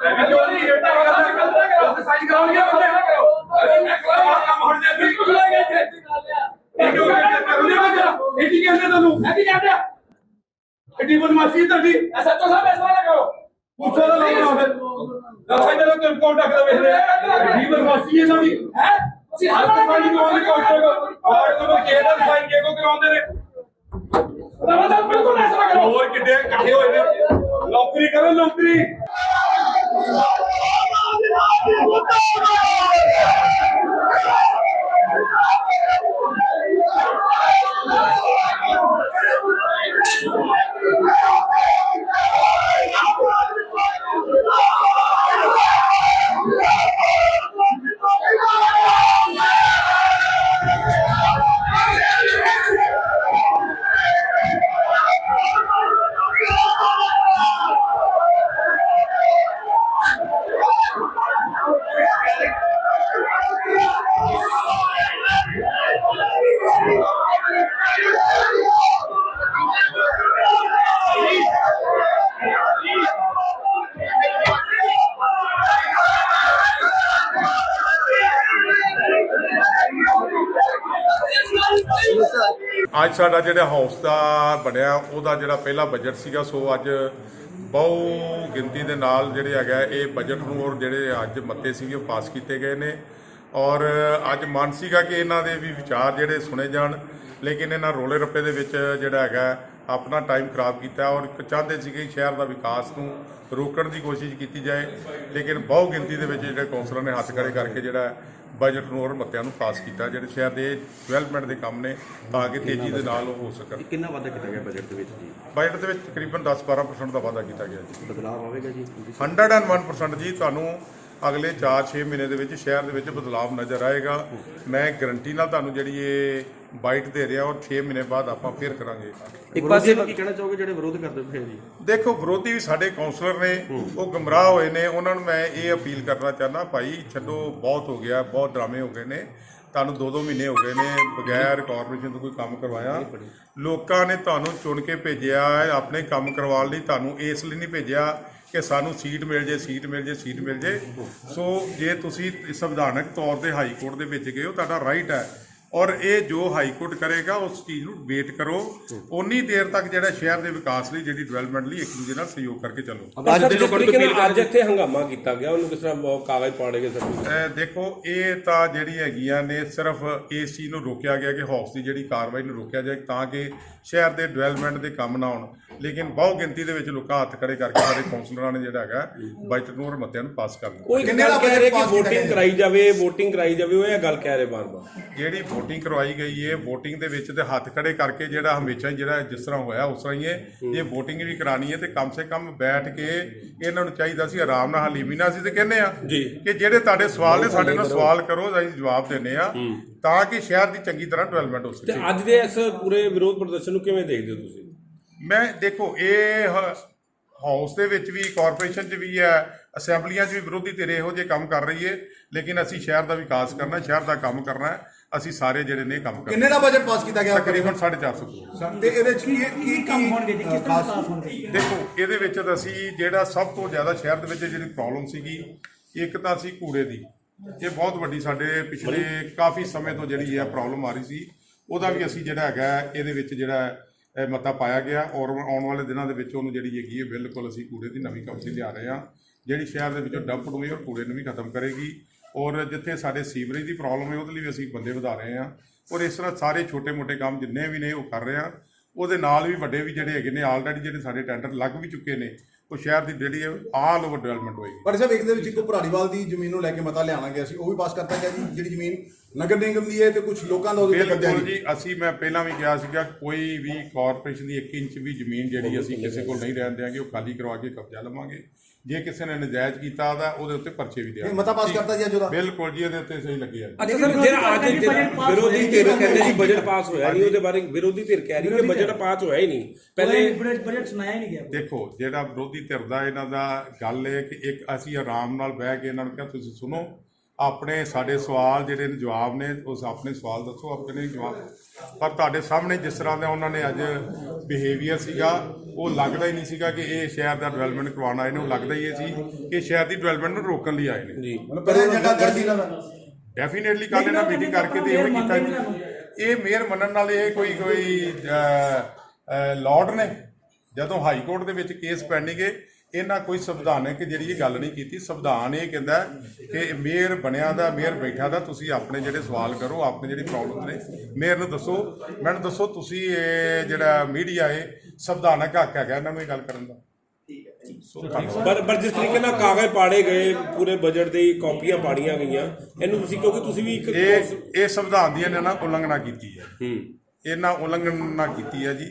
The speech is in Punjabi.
ਐਵੇਂ ਬਦਮਾਸ਼ੀ ਤੁਹਾਡੀ ਐਸਐਚਓ ਸਾਹਿਬ ਇਸ ਤਰ੍ਹਾਂ ਨਾ ਕਰੋ ਪੁੱਛੋ ਤਾਂ ਲਾਉਣਾ ਫਿਰ ਦੱਸਾਂ ਜਦੋਂ ਤੁਮ ਕੋਲ ਡੱਕਦਾ ਵੇਖ ਰਿਹਾ ਐਡੀ ਬਦਮਾਸ਼ੀ ਇਹਨਾਂ ਦੀ ਹੈ ਅਸੀਂ ਹਰ ਵਾਰ ਸਾਈਨ ਕਰਾਉਂਦੇ ਕੋਲ ਔਰ ਤੁਹਾਨੂੰ ਕਿਹਦੇ ਨਾਲ ਸਾਈਨ ਕਿਹੋ ਕਰਾਉਂਦੇ ਨੇ ਰਮਜ਼ਾਨ ਬਿਲਕੁਲ ਐਸਾ ਕਰੋ ਹੋਰ ਕਿੱਡੇ ਇਕੱਠੇ ਹੋਏ ਨੇ ਨੌਕਰੀ ਕਰੋ ਨੌਕਰੀ। かわいい。ਅੱਜ ਸਾਡਾ ਜਿਹੜਾ ਹਾਊਸ ਦਾ ਬਣਿਆ, ਉਹਦਾ ਜਿਹੜਾ ਪਹਿਲਾ ਬਜਟ ਸੀਗਾ, ਸੋ ਅੱਜ ਬਹੁ ਗਿਣਤੀ ਦੇ ਨਾਲ ਜਿਹੜੇ ਹੈਗਾ, ਇਹ ਬਜਟ ਨੂੰ ਔਰ ਜਿਹੜੇ ਅੱਜ ਮਤੇ ਸੀਗੇ, ਉਹ ਪਾਸ ਕੀਤੇ ਗਏ ਨੇ। ਔਰ ਅੱਜ ਮਨ ਸੀਗਾ ਕਿ ਇਹਨਾਂ ਦੇ ਵੀ ਵਿਚਾਰ ਜਿਹੜੇ ਸੁਣੇ ਜਾਣ, ਲੇਕਿਨ ਇਹਨਾਂ ਰੋਲੇ ਰੱਪੇ ਦੇ ਵਿੱਚ ਜਿਹੜਾ ਹੈਗਾ ਆਪਣਾ ਟਾਈਮ ਖਰਾਬ ਕੀਤਾ ਔਰ ਚਾਹੁੰਦੇ ਸੀਗੇ ਕਿ ਸ਼ਹਿਰ ਦਾ ਵਿਕਾਸ ਨੂੰ ਰੋਕਣ ਦੀ ਕੋਸ਼ਿਸ਼ ਕੀਤੀ ਜਾਏ ਲੇਕਿਨ ਬਹੁ ਗਿਣਤੀ ਦੇ ਵਿੱਚ ਜਿਹੜੇ ਕੌਂਸਲਰ ਨੇ ਹੱਥ ਖੜੇ ਕਰਕੇ ਜਿਹੜਾ ਬਜਟ ਨੂੰ ਔਰ ਮੱਤਿਆਂ ਨੂੰ ਪਾਸ ਕੀਤਾ ਜਿਹੜੇ ਸ਼ਹਿਰ ਦੇ ਡਿਵੈਲਪਮੈਂਟ ਦੇ ਕੰਮ ਨੇ ਤਾਂ ਕਿ ਤੇਜ਼ੀ ਦੇ ਨਾਲ ਉਹ ਹੋ ਸਕਣ। ਕਿੰਨਾ ਵਾਧਾ ਕੀਤਾ ਗਿਆ ਬਜਟ ਦੇ ਵਿੱਚ ਜੀ? ਬਜਟ ਦੇ ਵਿੱਚ ਤਕਰੀਬਨ 10-12% ਦਾ ਵਾਧਾ ਕੀਤਾ ਗਿਆ ਜੀ। ਬਦਲਾਅ ਆਵੇਗਾ ਜੀ? 101% ਜੀ ਤੁਹਾਨੂੰ ਅਗਲੇ 4-6 ਮਹੀਨੇ ਦੇ ਵਿੱਚ ਸ਼ਹਿਰ ਦੇ ਵਿੱਚ ਬਦਲਾਵ ਨਜ਼ਰ ਆਏਗਾ। ਮੈਂ ਗਰੰਟੀ ਨਾਲ ਤੁਹਾਨੂੰ ਜਿਹੜੀ ਇਹ ਬਾਈਟ ਦੇ ਰਿਹਾ ਔਰ 6 ਮਹੀਨੇ ਬਾਅਦ ਆਪਾਂ ਫੇਰ ਕਰਾਂਗੇ। ਇੱਕ ਪਾਸੇ ਕੀ ਕਹਿਣਾ ਚਾਹੋਗੇ ਜਿਹੜੇ ਵਿਰੋਧ ਕਰਦੇ ਪਏ ਜੀ? ਦੇਖੋ ਵਿਰੋਧੀ ਵੀ ਸਾਡੇ ਕਾਉਂਸਲਰ ਨੇ ਉਹ ਗਮਰਾਹ ਹੋਏ ਨੇ। ਉਹਨਾਂ ਨੂੰ ਮੈਂ ਇਹ ਅਪੀਲ ਕਰਨਾ ਚਾਹੁੰਦਾ ਭਾਈ ਛੱਡੋ ਬਹੁਤ ਹੋ ਗਿਆ ਬਹੁਤ ਡਰਾਮੇ ਹੋ ਗਏ ਨੇ। ਤੁਹਾਨੂੰ 2-2 ਮਹੀਨੇ ਹੋ ਗਏ ਨੇ ਬਗੈਰ ਕਾਰਪੋਰੇਸ਼ਨ ਤੋਂ ਕੋਈ ਕੰਮ ਕਰਵਾਇਆ। ਲੋਕਾਂ ਨੇ ਤੁਹਾਨੂੰ ਚੁਣ ਕੇ ਭੇਜਿਆ ਆਪਣੇ ਕੰਮ ਕਰਵਾਉਣ ਲਈ ਤੁਹਾਨੂੰ ਇਸ ਲਈ ਨਹੀਂ ਭੇਜਿਆ। ਕਿ ਸਾਨੂੰ ਸੀਟ ਮਿਲ ਜੇ, ਸੀਟ ਮਿਲ ਜੇ, ਸੀਟ ਮਿਲ ਜੇ। ਸੋ ਜੇ ਤੁਸੀਂ ਸੰਵਿਧਾਨਕ ਤੌਰ ਤੇ ਹਾਈ ਕੋਰਟ ਦੇ ਵਿੱਚ ਗਏ ਹੋ, ਤੁਹਾਡਾ ਰਾਈਟ ਹੈ। ਔਰ ਇਹ ਜੋ ਹਾਈ ਕੋਰਟ ਕਰੇਗਾ ਉਸ ਚੀਜ਼ ਨੂੰ ਵੇਟ ਕਰੋ। ਉਨੀ ਦੇਰ ਤੱਕ ਜਿਹੜਾ ਸ਼ਹਿਰ ਦੇ ਵਿਕਾਸ ਲਈ ਜਿਹੜੀ ਡਿਵੈਲਪਮੈਂਟ ਲਈ ਇੱਕ ਦੂਜੇ ਨਾਲ ਸਹਿਯੋਗ ਕਰਕੇ ਚੱਲੋ। ਅੱਜ ਦੇ ਲੋਕਾਂ ਨੂੰ ਅੱਜ ਇੱਥੇ ਹੰਗਾਮਾ ਕੀਤਾ ਗਿਆ ਉਹਨੂੰ ਕਿਸ ਤਰ੍ਹਾਂ ਕਾਗਜ਼ ਪਾੜੇ ਗਏ ਸਭ ਅਹ ਦੇਖੋ ਇਹ ਤਾਂ ਜਿਹੜੀ ਹੈਗੀਆਂ ਨੇ ਸਿਰਫ ਇਸ ਚੀਜ਼ ਨੂੰ ਰੋਕਿਆ ਗਿਆ ਕਿ ਹਾਊਸ ਦੀ ਜਿਹੜੀ ਕਾਰਵਾਈ ਨੂੰ ਰੋਕਿਆ ਜਾਏ ਤਾਂ ਕਿ ਸ਼ਹਿਰ ਦੇ ਡਿਵੈਲਪਮੈਂਟ ਦੇ ਕੰਮ ਨਾ ਹੋਣ। ਲੇਕਿਨ ਬਹੁ ਗਿਣਤੀ ਦੇ ਵਿੱਚ ਲੋਕਾਂ ਹੱਥ ਖੜੇ ਕਰਕੇ ਸਾਡੇ ਕਾਉਂਸਲਰਾਂ ਨੇ ਜਿਹੜਾ ਹੈਗਾ ਬਜਟ ਨੂੰ ਔਰ ਮਤਿਆਂ ਨੂੰ ਪਾਸ ਕਰ ਦਿੱਤਾ। ਕੋਈ ਕਹਿ ਰਹੇ ਕਿ VOTING ਕਰਾਈ ਜਾਵੇ VOTING ਕਰਾਈ ਜਾਵੇ ਉਹ ਇਹ ਗੱਲ ਕਹਿ ਰਹੇ ਬਾਰ-ਬਾਰ। ਜਿਹੜੀ VOTING ਕਰਵਾਈ ਗਈ ਹੈ VOTING ਦੇ ਵਿੱਚ ਤੇ ਹੱਥ ਖੜੇ ਕਰਕੇ ਜਿਹੜਾ ਹਮੇਸ਼ਾ ਹੀ ਜਿਹੜਾ ਜਿਸ ਤਰ੍ਹਾਂ ਹੋਇਆ ਉਸ ਤਰ੍ਹਾਂ ਹੀ ਹੈ। ਜੇ VOTING ਵੀ ਕਰਾਣੀ ਹੈ ਤੇ ਕਮ ਸੇ ਕਮ ਬੈਠ ਕੇ ਇਹਨਾਂ ਨੂੰ ਚਾਹੀਦਾ ਸੀ ਆਰਾਮ ਨਾਲ ਹਲੀਮੀ ਨਾਲ ਅਸੀਂ ਤੇ ਕਹਿੰਦੇ ਆ। ਕਿ ਜਿਹੜੇ ਤੁਹਾਡੇ ਸਵਾਲ ਨੇ ਸਾਡੇ ਨਾਲ ਸਵਾਲ ਕਰੋ ਅਸੀਂ ਜਵਾਬ ਦਿੰਨੇ ਆ ਤਾਂ ਕਿ ਸ਼ਹਿਰ ਦੀ ਚੰਗੀ ਤਰ੍ਹਾਂ ਡਿਵੈਲਪਮੈਂਟ ਹੋ ਤੇ ਸਕੇ ਅੱਜ ਦੇ ਇਸ ਪੂਰੇ ਵਿਰੋਧ ਪ੍ਰਦਰਸ਼ਨ ਨੂੰ ਕਿਵੇਂ ਦੇਖਦੇ ਹੋ ਤੁਸੀਂ? ਮੈਂ ਦੇਖੋ ਇਹ ਹਾਊਸ ਦੇ ਵਿੱਚ ਵੀ ਕਾਰਪੋਰੇਸ਼ਨ 'ਚ ਵੀ ਹੈ ਅਸੈਂਬਲੀਆਂ 'ਚ ਵੀ ਵਿਰੋਧੀ ਧਿਰ ਇਹੋ ਜਿਹੇ ਕੰਮ ਕਰ ਰਹੀ ਹੈ ਲੇਕਿਨ ਅਸੀਂ ਸ਼ਹਿਰ ਦਾ ਵਿਕਾਸ ਕਰਨਾ ਸ਼ਹਿਰ ਦਾ ਕੰਮ ਕਰਨਾ ਹੈ ਅਸੀਂ ਸਾਰੇ ਜਿਹੜੇ ਨੇ ਕੰਮ ਕਰਨਾ ਕਿੰਨੇ ਦਾ ਬਜਟ ਪਾਸ ਕੀਤਾ ਗਿਆ ਤਕਰੀਬਨ 450 ਕਰੋੜ। ਤੇ ਇਹਦੇ ਚ ਕੀ ਕੀ ਕੰਮ ਹੋਣਗੇ ਜੀ? ਕਿਸ ਤਰ੍ਹਾਂ ਪਾਸ ਹੋਣਗੇ? ਦੇਖੋ ਇਹਦੇ ਵਿੱਚ ਤਾਂ ਅਸੀਂ ਜਿਹੜਾ ਸਭ ਤੋਂ ਜ਼ਿਆਦਾ ਸ਼ਹਿਰ ਦੇ ਵਿੱਚ ਜਿਹੜੀ ਪ੍ਰੋਬਲਮ ਸੀਗੀ ਇੱਕ ਤਾਂ ਸੀ ਕੂੜੇ ਦੀ। ਇਹ ਬਹੁਤ ਵੱਡੀ ਸਾਡੇ ਪਿਛਲੇ ਕਾਫੀ ਸਮੇਂ ਤੋਂ ਜਿਹੜੀ ਹੈ ਪ੍ਰੋਬਲਮ ਆ ਰਹੀ ਸੀ। ਉਹਦਾ ਵੀ ਅਸੀਂ ਜਿਹੜਾ ਹੈਗਾ ਇਹਦੇ ਵਿੱਚ ਜਿਹੜਾ ਮਤਾ ਪਾਇਆ ਗਿਆ ਔਰ ਆਉਣ ਵਾਲੇ ਦਿਨਾਂ ਦੇ ਵਿੱਚ ਉਹਨੂੰ ਜਿਹੜੀ ਹੈਗੀ ਹੈ ਬਿਲਕੁਲ ਅਸੀਂ ਕੂੜੇ ਦੀ ਨਵੀਂ ਕੰਪਨੀ ਲਿਆ ਰਹੇ ਹਾਂ। ਜਿਹੜੀ ਸ਼ਹਿਰ ਦੇ ਵਿੱਚੋਂ ਡੰਪ ਨੂੰ ਵੀ ਔਰ ਕੂੜੇ ਨੂੰ ਵੀ ਖਤਮ ਕਰੇਗੀ ਔਰ ਜਿੱਥੇ ਸਾਡੇ ਸੀਵਰੇਜ ਦੀ ਪ੍ਰੋਬਲਮ ਹੈ, ਉਹਦੇ ਲਈ ਵੀ ਅਸੀਂ ਬੰਦੇ ਵਧਾ ਰਹੇ ਹਾਂ। ਔਰ ਇਸ ਤਰ੍ਹਾਂ ਸਾਰੇ ਛੋਟੇ-ਮੋਟੇ ਕੰਮ ਜਿੰਨੇ ਵੀ ਨੇ, ਉਹ ਕਰ ਰਹੇ ਹਾਂ। ਉਹਦੇ ਨਾਲ ਵੀ ਵੱਡੇ ਵੀ ਜਿਹੜੇ ਹੈਗੇ ਨੇ ਆਲਰੇਡੀ ਜਿਹੜੇ ਸਾਡੇ ਟੈਂਡਰ ਲੱਗ ਵੀ ਚੁੱਕੇ ਨੇ, ਉਹ ਸ਼ਹਿਰ ਦੀ ਜਿਹੜੀ ਹੈ ਆਲ ਓਵਰ ਡਿਵੈਲਪਮੈਂਟ ਹੋਏਗੀ। ਪਰ ਸਾਹਿਬ ਇੱਕ ਦੇ ਵਿੱਚ ਇੱਕ ਭਰਾੜੀਵਾਲ ਦੀ ਜ਼ਮੀਨ ਨੂੰ ਲੈ ਕੇ ਮਤਾ ਲਿਆਣਾ ਗਿਆ ਸੀ, ਉਹ ਵੀ ਪਾਸ ਕਰਤਾ ਗਿਆ ਜੀ, ਜਿਹੜੀ ਜ਼ਮੀਨ ਨਗਰ ਨਿਗਮ ਦੀ ਹੈ ਤੇ ਕੁਝ ਲੋਕਾਂ ਦਾ ਉਹਦੇ ਤੇ ਕਬਜ਼ਾ ਬਿਲਕੁਲ ਜੀ ਜੀ ਅਸੀਂ ਮੈਂ ਪਹਿਲਾਂ ਵੀ ਕਿਹਾ ਸੀਗਾ ਕੋਈ ਵੀ ਕਾਰਪੋਰੇਸ਼ਨ ਦੀ 1 ਇੰਚ ਵੀ ਜ਼ਮੀਨ ਜਿਹੜੀ ਅਸੀਂ ਕਿਸੇ ਕੋਲ ਨਹੀਂ ਰਹਿਣ ਦਿਆਂਗੇ ਉਹ ਖਾਲੀ ਕਰਵਾ ਕੇ ਕਬਜ਼ਾ ਲਵਾਂਗੇ। ਜੇ ਕਿਸੇ ਨੇ ਨਜਾਇਜ਼ ਕੀਤਾ ਉਹਦਾ ਉਹਦੇ ਉੱਤੇ ਪਰਚੇ ਵੀ ਇਹ ਦਿਆਂਗੇ ਮਤਾ ਪਾਸ ਕਰਤਾ ਜੀ ਅੱਜ ਉਹਦਾ। ਬਿਲਕੁਲ ਜੀ ਇਹਦੇ ਉੱਤੇ ਸਹੀ ਲੱਗਿਆ ਅੱਛਾ ਸਰ ਜਿਹੜਾ ਅੱਜ ਵਿਰੋਧੀ ਧਿਰ ਕਹਿੰਦੇ ਸੀ ਬਜਟ ਪਾਸ ਹੋਇਆ ਨਹੀਂ ਉਹਦੇ ਬਾਰੇ ਵਿਰੋਧੀ ਧਿਰ ਕਹਿ ਰਹੀ ਕਿ ਬਜਟ ਪਾਸ ਹੋਇਆ ਹੀ ਨਹੀਂ। ਪਹਿਲੇ ਬਜਟ ਬਜਟ ਸੁਣਾਇਆ ਹੀ ਨਹੀਂ ਗਿਆ ਦੇਖੋ ਜਿਹੜਾ ਵਿਰੋਧੀ ਧਿਰ ਦਾ ਇਹਨਾਂ ਦਾ ਗੱਲ ਹੈ ਕਿ ਇੱਕ ਅਸੀਂ ਆਰਾਮ ਨਾਲ ਬਹਿ ਕੇ ਇਹਨਾਂ ਨੂੰ ਕਿਹਾ ਤੁਸੀਂ ਸੁਣੋ। ਆਪਣੇ ਸਾਡੇ ਸਵਾਲ ਜਿਹੜੇ ਨੇ ਜਵਾਬ ਨੇ ਉਸ ਆਪਣੇ ਸਵਾਲ ਦੱਸੋ ਆਪਣੇ ਜਵਾਬ। ਪਰ ਤੁਹਾਡੇ ਸਾਹਮਣੇ ਜਿਸ ਤਰ੍ਹਾਂ ਦਾ ਉਹਨਾਂ ਨੇ ਅੱਜ ਬਿਹੇਵੀਅਰ ਸੀਗਾ ਉਹ ਲੱਗਦਾ ਹੀ ਨਹੀਂ ਸੀਗਾ ਕਿ ਇਹ ਸ਼ਹਿਰ ਦਾ ਡਿਵੈਲਪਮੈਂਟ ਕਰਵਾਉਣ ਆਏ ਨੇ ਉਹ ਲੱਗਦਾ ਹੀ ਇਹ ਸੀ ਕਿ ਸ਼ਹਿਰ ਦੀ ਡਿਵੈਲਪਮੈਂਟ ਨੂੰ ਰੋਕਣ ਲਈ ਆਏ ਨੇ। ਜੀ। ਮਤਲਬ ਪਹਿਲੇ ਜਗ੍ਹਾ ਤੇ ਸੀ। ਡੈਫੀਨੇਟਲੀ ਕੱਲ ਇਹਨਾਂ ਮੀਟਿੰਗ ਕਰਕੇ ਤੇ ਇਹੋ ਹੀ ਕੀਤਾ। ਇਹ ਮੇਅਰ ਮੰਨਣ ਨਾਲ ਇਹ ਕੋਈ ਕੋਈ ਲਾਰਡ ਨੇ ਜਦੋਂ ਹਾਈ ਕੋਰਟ ਦੇ ਵਿੱਚ ਕੇਸ ਪੈਣਗੇ ਇਹਨਾਂ ਕੋਈ ਸੰਵਿਧਾਨਕ ਜਿਹੜੀ ਇਹ ਗੱਲ ਨਹੀਂ ਕੀਤੀ ਸੰਵਿਧਾਨ ਇਹ ਕਹਿੰਦਾ ਕਿ ਮੇਅਰ ਬਣਿਆ ਦਾ ਮੇਅਰ ਬੈਠਾ ਦਾ ਤੁਸੀਂ ਆਪਣੇ ਜਿਹੜੇ ਸਵਾਲ ਕਰੋ ਆਪਣੇ ਜਿਹੜੀ ਪ੍ਰੋਬਲਮ ਨੇ। ਮੇਅਰ ਨੂੰ ਦੱਸੋ ਮੈਨੂੰ ਦੱਸੋ ਤੁਸੀਂ ਇਹ ਜਿਹੜਾ ਮੀਡੀਆ ਹੈ ਸੰਵਿਧਾਨਕ ਹੱਕ ਹੈਗਾ ਇਹਨਾਂ ਨੂੰ ਇਹ ਗੱਲ ਕਰਨ ਦਾ। ਪਰ ਪਰ ਜਿਸ ਤਰੀਕੇ ਨਾਲ ਕਾਗਜ਼ ਪਾੜੇ ਗਏ ਪੂਰੇ ਬਜਟ ਦੀ ਕਾਪੀਆਂ ਪਾੜੀਆਂ ਗਈਆਂ ਇਹਨੂੰ ਤੁਸੀਂ ਕਿਉਂਕਿ ਤੁਸੀਂ ਵੀ ਇੱਕ ਇਹ ਇਹ ਸੰਵਿਧਾਨ ਦੀ ਇਹਨਾਂ ਨਾਲ ਉਲੰਘਣਾ ਕੀਤੀ ਹੈ। ਹੂੰ। ਇਹਨਾਂ ਉਲੰਘਣਾ ਕੀਤੀ ਹੈ ਜੀ।